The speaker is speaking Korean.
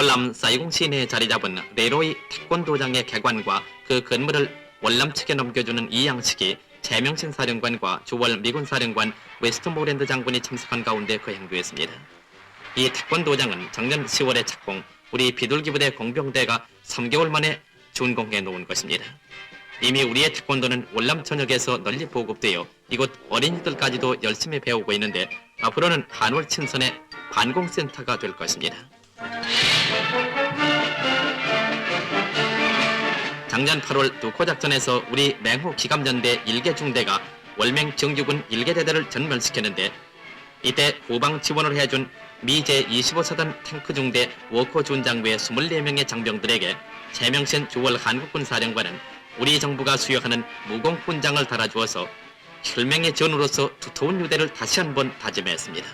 월남 사이공 시내에 자리 잡은 레로이 태권도장의 개관과 그 건물을 월남 측에 넘겨주는 이 양식이 최명신 사령관과 주월 미군 사령관 웨스트모랜드 장군이 참석한 가운데 거행되었습니다. 이 태권도장은 작년 10월에 착공, 우리 비둘기 부대 공병대가 3개월 만에 준공해 놓은 것입니다. 이미 우리의 태권도는 월남 전역에서 널리 보급되어 이곳 어린이들까지도 열심히 배우고 있는데 앞으로는 한월 친선의 관공센터가 될 것입니다. 작년 8월 두 코 작전에서 우리 맹호 기감연대 일개 중대가 월맹 정규군 일개 대대를 전멸시켰는데 이때 후방 지원을 해준 미제 25사단 탱크 중대 워커 준장부의 24명의 장병들에게 최명신 주월 한국군 사령관은 우리 정부가 수여하는 무공훈장을 달아주어서 혈맹의 전우로서 두터운 유대를 다시 한번 다짐했습니다.